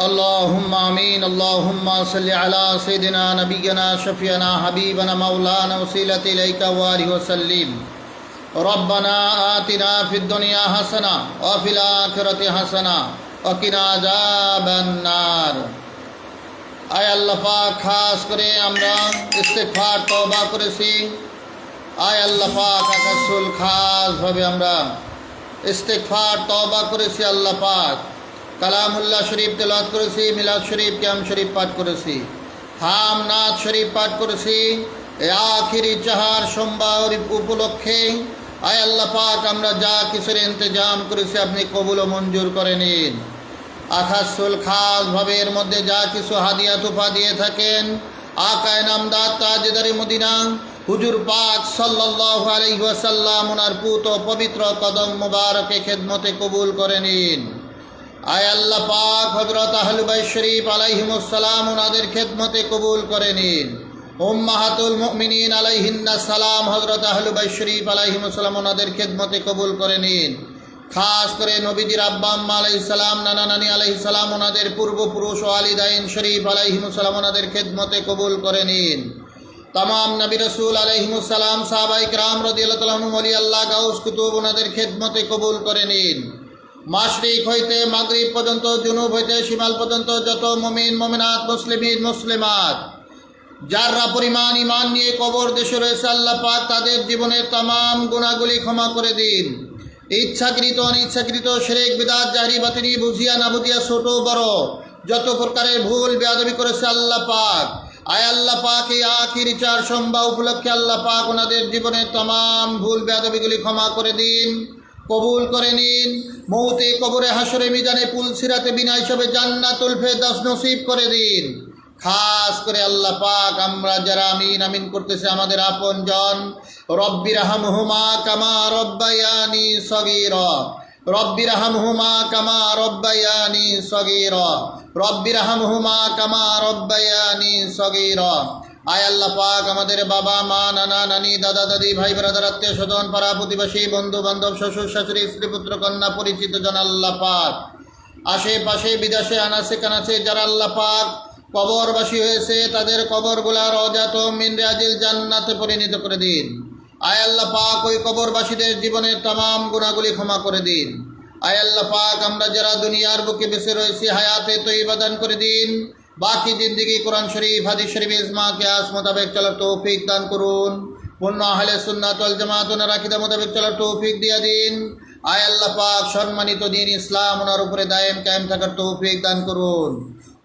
اللهم آمين اللهم صل على سيدنا نبينا شفينا حبيبنا مولانا وسيلة إليك وآله وسلم ربنا آتنا في الدنيا حسنة وفي الآخرة حسنة وقنا عذاب النار আয় আল্লাহ পাক খাস করে আমরা ইস্তেগফার তওবা করেছি আয় আল্লাহ পাক আকাশুল খাসভাবে আমরা ইস্তেগফার তওবা করেছি আল্লাহ পাক কালামুল্লাহ শরীফ তেলাওয়াত করেছি, মিলাদ শরীফ ক্যাম শরীফ পাঠ করেছি। হাম নাথ শরীফ পাঠ করেছি। আখিরি চাহার সোমবার উপলক্ষে, আয় আল্লাহ পাক, আমরা যা কিছুর ইন্তজাম করেছি আপনি কবুল ও মঞ্জুর করে নিন। আখাসুল খাস ভাবে এর মধ্যে যা কিছু হাদিয়া তুফা দিয়ে থাকেন, আকায় নামদার তাজদারি মদিনা, হুজুর পাক সাল্লাল্লাহু আলাইহি ওয়াসাল্লাম, ওনার পুত পবিত্র কদম মুবারকে খেদমতে কবুল করে নিন। আয় আল্লাহ পাক হজরত আহলুবাই শরীফ আলাইহিমুসসালাম ওনাদের খেদমতে কবুল করে নিন। উম্মাহাতুল মুমিনিন আলাইহিন্না সালাম হজরত আহলুবাই শরীফ আলাইহিমুসসালাম ওনাদের খেদমতে কবুল করে নিন। খাস করে নবীজির আব্বা আম্মা আলাইহিস সালাম, নানা নানি আলাইহিস সালাম ওনাদের পূর্বপুরুষ ও আলিদাইন শরীফ আলাইহিমুসসালাম ওনাদের খেদমতে কবুল করে নিন। তামাম নবী রসুল আলাইহিমুসসালাম সাহাবাই রাম রদিয়াল্লাহ তালাহম অলি আল্লাহ গাউস কুতুব ওনাদের খেদমতে কবুল করে নিন। মাশরিক হইতে মাগরিব পর্যন্ত, জুনুব হইতে শিমাল পর্যন্ত যত মমিন, মমিনাত, মুসলিমিন, মুসলিমাত, যাররা পরিমাণ ইমান নিয়ে কবর দেশে রয়েছে, আল্লাহ পাক তাদের জীবনের তামাম গুণাগুলি ক্ষমা করে দিন। ইচ্ছাকৃত, অনিচ্ছাকৃত সেরেক বিদাত, জাহরি, বাতিনি, বুঝিয়া না বুঝিয়া ছোট বড়, যত প্রকারের ভুল, বেয়াদবি করেছে আল্লাহ পাক। আয় আল্লাহ পাক, এই আখির চার সম্ভা উপলক্ষে আল্লাহ পাক ওনাদের জীবনের তামাম ভুল, বেয়াদবিগুলি ক্ষমা করে দিন। কবুল করে নিন। মৌতে কবরে হাসরে মিজানে পুল সিরাতে বিনা হিসাবে জান্নাতুল ফেরদাস নসিব করে দিন। খাস করে আল্লাহ পাক আমরা যারা আমিন আমিন করতেছে আমাদের আপন জন। রব্বির হামহুমা কামা রব্বায়ানি সগীর। রব্বির হামহুমা কামা রব্বায়ানি সগীর। রব্বির হামহুমা কামা রব্বায়ানি সগীর। আয় আল্লাহ পাক আমাদের বাবা, মা, নানা, নানি, দাদা, দাদি, ভাই, ব্রাদার, আত্মীয় স্বজন, পাড়া প্রতিবেশী বন্ধু বান্ধব শ্বশুর, শাশুড়ি, স্ত্রী, পুত্র, কন্যা, পরিচিত জন আল্লাহ পাক। আশেপাশে, বিদেশে, আনাসে, কানাসে যারা আল্লাহ পাক কবরবাসী হয়েছে, তাদের কবরগুলার অজাত মিনরাজিল জান্নাতে পরিণত করে দিন। আয় আল্লাহ পাক ওই কবরবাসীদের জীবনের তামাম গুণাগুলি ক্ষমা করে দিন। আয় আল্লাহ পাক আমরা যারা দুনিয়ার বুকে বেঁচে রয়েছি, হায়াতে তৈবা দান করে দিন। বাকি জিন্দিগি কোরআন শরীফ, হাদিস শরীফ ইসমা কেয়াস মোতাবেক চলার তৌফিক দান করুন। পূর্ণ আহলে সুন্নাত ওয়াল জামাত আকিদা মোতাবেক চলার তৌফিক দিয়া দিন। আয় আল্লাহ পাক সম্মানিত দিন ইসলাম, ওনার উপরে দায়েম কায়েম থাকার তৌফিক দান করুন।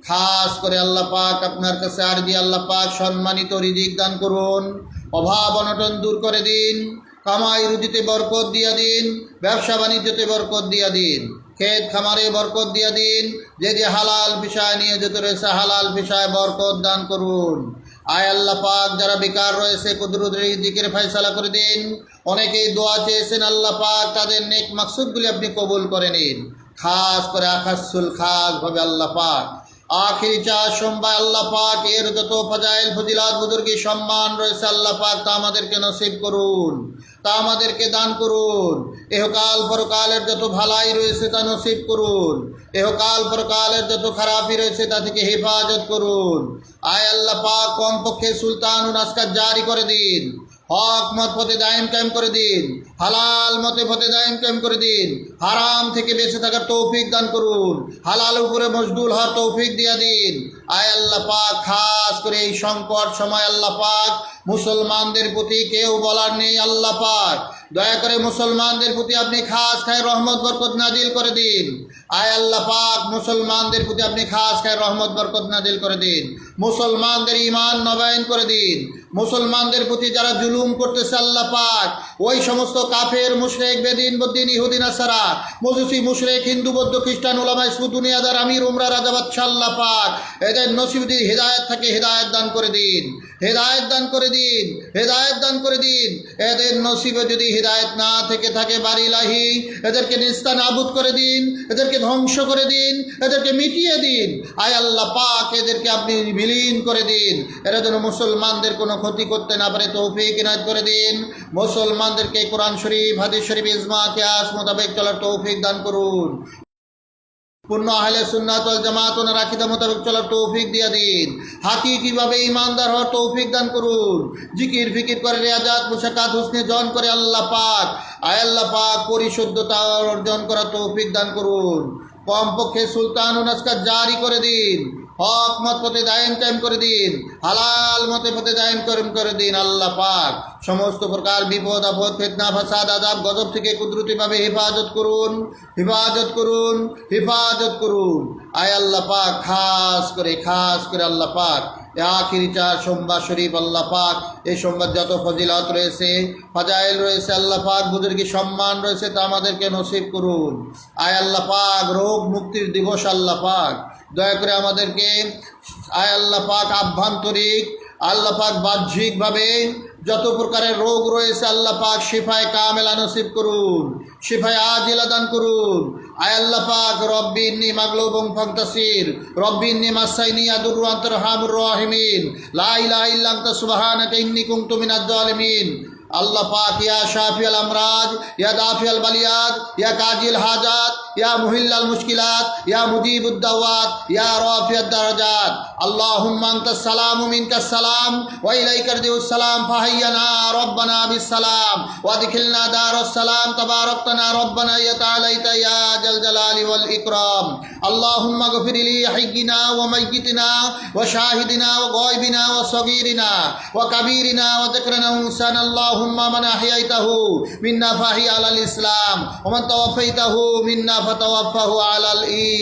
খাস করে আল্লাহ পাক আপনার কাছে আর দিয়ে আল্লাহ পাক সম্মানিত রিজিক দান করুন। অভাব অনটন দূর করে দিন। কামাই রুজিতে বরকত দিয়া দিন। ব্যবসা বাণিজ্যতে বরকত দিয়া দিন। ক্ষেত খামারে বরকত দিয়ে দিন। যে যে হালাল বিষয় নিয়ে যেতে রয়েছে, হালাল বিষয় বরকত দান করুন। আয় আল্লাহ পাক, যারা বেকার রয়েছে কুদরুদ দিকের ফয়সালা করে দিন। অনেকেই দোয়া চেয়েছেন, আল্লাহ পাক তাদের নেক মাকসুদগুলি আপনি কবুল করে নিন। খাস করে আকাশুল খাস ভাবে আল্লাহ পাক। আখিরি চার সোমবার আল্লাহ পাক এর যত ফজাইল, ফজিলাত, বুজুর্গি সম্মান রয়েছে, আল্লাহ পাক তা আমাদেরকে নসিব করুন। তা আমাদেরকে দান করুন। এহকাল পরকালের যত ভালাই রয়েছে তা নসিব করুন। এহকাল পরকালের যত খারাপই রয়েছে তা থেকে হেফাজত করুন। আয় আল্লাহ পাক কমপক্ষে সুলতান উনাসকার জারি করে দিন। হক মত পথে দায়েম কায়েম করে দিন, হালাল মতে পথে দায়েম কায়েম করে দিন, হারাম থেকে বেঁচে থাকার তৌফিক দান করুন, হালাল উপরে মজদুল হওয়ার তৌফিক দিয়া দিন। আয় আল্লাহ পাক, খাস করে এই সংকট সময় আল্লাহ পাক, মুসলমানদের প্রতি কেউ বলার নেই আল্লাহ পাক। দয়া করে মুসলমানদের প্রতি আপনি খাস খায় রহমত, বরকত নাজিল করে দিন। আয় আল্লাহ পাক, মুসলমানদের প্রতি আপনি খাস খায় রহমত, বরকত নাজিল করে দিন। মুসলমানদের ইমান নবায়ন করে দিন। মুসলমানদের প্রতি যারা জুলুম করতেছে আল্লাহ পাক ওই সমস্ত কাফের, মুশরেক, বেদিন, বদ্দিন ইহুদিন আসারা মজুসি, মুশরেক, হিন্দু, বৌদ্ধ, খ্রিস্টান, ওলামা ইসমু দুনিয়াদার, আমির, উমরা রাজাবাদ আল্লাহ পাক। এদের নসিবদি হেদায়ত থাকে, হেদায়ত দান করে দিন। হেদায়ত দান করে দিন, হেদায়ত দান করে দিন। এদের নসিবে যদি হেদায়ত না থেকে থাকে, বাড়িলাহি, এদেরকে নিস্তান আবুদ করে দিন, এদেরকে ধ্বংস করে দিন, এদেরকে মিটিয়ে দিন। আয় আল্লাহ পাক, এদেরকে আপনি বিলীন করে দিন। এরা যেন মুসলমানদের কোনো ক্ষতি করতে না পারে, তৌফিক ইনায়ত করে দিন। মুসলমানদেরকে কোরআন শরীফ, হাদিস শরীফ, ইজমা, কেয়াস মোতাবেক চলার তৌফিক দান করুন। পূর্ণ আহলে সুন্নাত জামাত ওনার আকিদা মোতাবেক চলার তৌফিক দিয়ে দিন। হাকিকিভাবে ইমানদার হওয়ার তৌফিক দান করুন। জিকির, ফিকির করে, রেয়াজাত মুশাকাত হুসনে জন করে আল্লাহ পাক, আয় আল্লাহ পাক পরিশুদ্ধতা অর্জন করার তৌফিক দান করুন। কমপক্ষে সুলতান উনাস্কার জারি করে দিন। হক মত পথে দায়েম কায়েম করে দিন, হালাল মতে পথে দায়েম করেম করে দিন, আল্লাহ পাক। সমস্ত প্রকার বিপদ, আপদ, ফেতনা, ফাসাদ আদাব গজব থেকে কুদরতিভাবে হেফাজত করুন হেফাজত করুন হেফাজত করুন। আয় আল্লাহ পাক, খাস করে খাস করে আল্লাহ পাক। আখিরি চার সোমবার শরীফ আল্লাহ পাক এই সোমবার যত ফজিলত রয়েছে, ফাজাইল রয়েছে আল্লাহ পাক বুজুর্গি সম্মান রয়েছে তা আমাদেরকে নসিব করুন। আয় আল্লাহ পাক, রোগ মুক্তির দিবস আল্লাহ পাক। দয়া করে আমাদেরকে, আয় আল্লাহ পাক আভ্যন্তরিক, আল্লাহ পাক বাহ্যিকভাবে যত প্রকারের রোগ রয়েছে আল্লাহ পাক শিফায় কামেলা নসিব করুন, শিফায় আজিলা দান করুন। আয় আল্লাহ পাক রব্বি ইন্নি মাগলুবুম ফান্তাসির, রব্বি ইন্নি মাসাইনি আদুর আন্তর হামুর রাহিমিন। লা ইলাহা ইল্লা আনতা সুবহানাকা ইন্নী কুনতু মিনাজ জালিমিন আল্লাহ পাক ইয়া শাফিয়াল আমরাজ ইয়া দাফিয়াল বালিয়াত ইয়া কাজিল হাজাত يا مهل المشكلات يا مجيب الدوات يا رافع الدرجات. اللهم أنت السلام منك السلام وإليك ارجع السلام فهينا ربنا بالسلام. وادخلنا دار السلام تباركتنا ربنا يتعاليت يا جل جلال والإكرام. اللهم اغفر لي حينا وميتنا وشاهدنا وغائبنا وصغيرنا وكبيرنا وذكرنا أنسانا اللهم من أحييته منا فهي على الإسلام ومن توفيته منا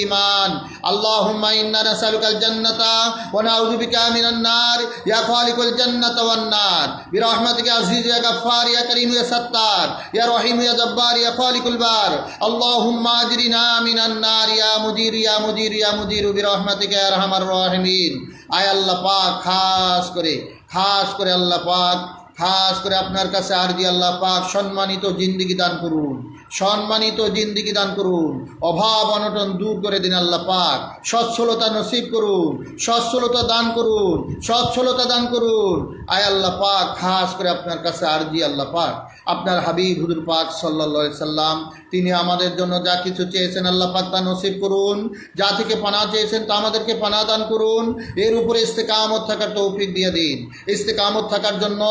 ঈমান। আল্লাহুম্মা ইন্না নাসআলুকাল জান্নাতা ওয়া নাউযু বিকা মিনান নার। ইয়া খালিকুল জান্নাতা ওয়ান নার। বিরহমাতিকা আজিজ ইয়া গফফার, ইয়া করিম, ইয়া সত্তার। ইয়া রহিম, ইয়া জব্বার, ইয়া খালিকুল বার। আল্লাহুম্মা আজরিনা মিনান নার। ইয়া মুজির ইয়া মুজির ইয়া মুজির বিরহমাতিকা ইয়া আরহামার রাহিমিন। আয় আল্লাহ পাক, খাস করে খাস করে আল্লাহ পাক, খাস করে আপনার কাছে আরজি আল্লাহ পাক সম্মানিত জিন্দিগি দান করুন। সম্মানিত জিন্দিগি দান করুন। অভাব অনটন দূর করে দিন আল্লাহ পাক। সচ্ছলতা নসিব করুন। সচ্ছলতা দান করুন। সচ্ছলতা দান করুন। আয় আল্লাহ পাক, খাস করে আপনার কাছে আরজি আল্লাহ পাক। আপনার হাবিব হুদুর পাক সাল্লা সাল্লাম, তিনি আমাদের জন্য যা কিছু চেয়েছেন আল্লাহ পাক তা নসিব করুন। যা থেকে পানা চেয়েছেন তা আমাদেরকে পানা দান করুন। এর উপরে ইস্তেকামত থাকার তৌফিক দিয়ে দিন। ইস্তেকামত থাকার জন্য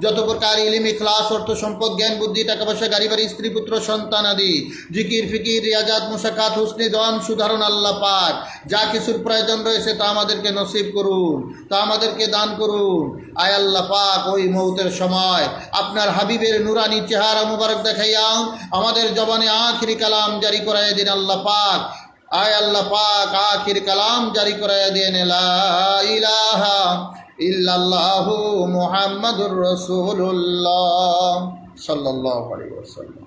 যত প্রকার ইলিমি ক্লাস অর্থ সম্পদ, জ্ঞান, বুদ্ধি, টাকা পয়সা, গাড়ি বাড়ি, স্ত্রী, পুত্র, সন্তান আদি। জিকির, ফিকির, রিয়াজাত, মুসাকাত, হুসনি জন সুধারণ আল্লাহ পাক। যা কিছুর প্রয়োজন রয়েছে তা আমাদেরকে নসিব করুন, তা আমাদেরকে দান করুন। আয় আল্লাহ পাক, ওই মৌতের সময় আপনার হাবিবের নুরানি চেহারা মুবারক দেখাইয়াও আমাদের জবানে আখিরি কালাম জারি করাই দিন আল্লাহ পাক। আয় আল্লাহ পাক, আখির কালাম জারি করাই দিন ইলাহা ইল্লাল্লাহু মুহাম্মাদুর রাসূলুল্লাহ। সাল্লাল্লাহু আলাইহি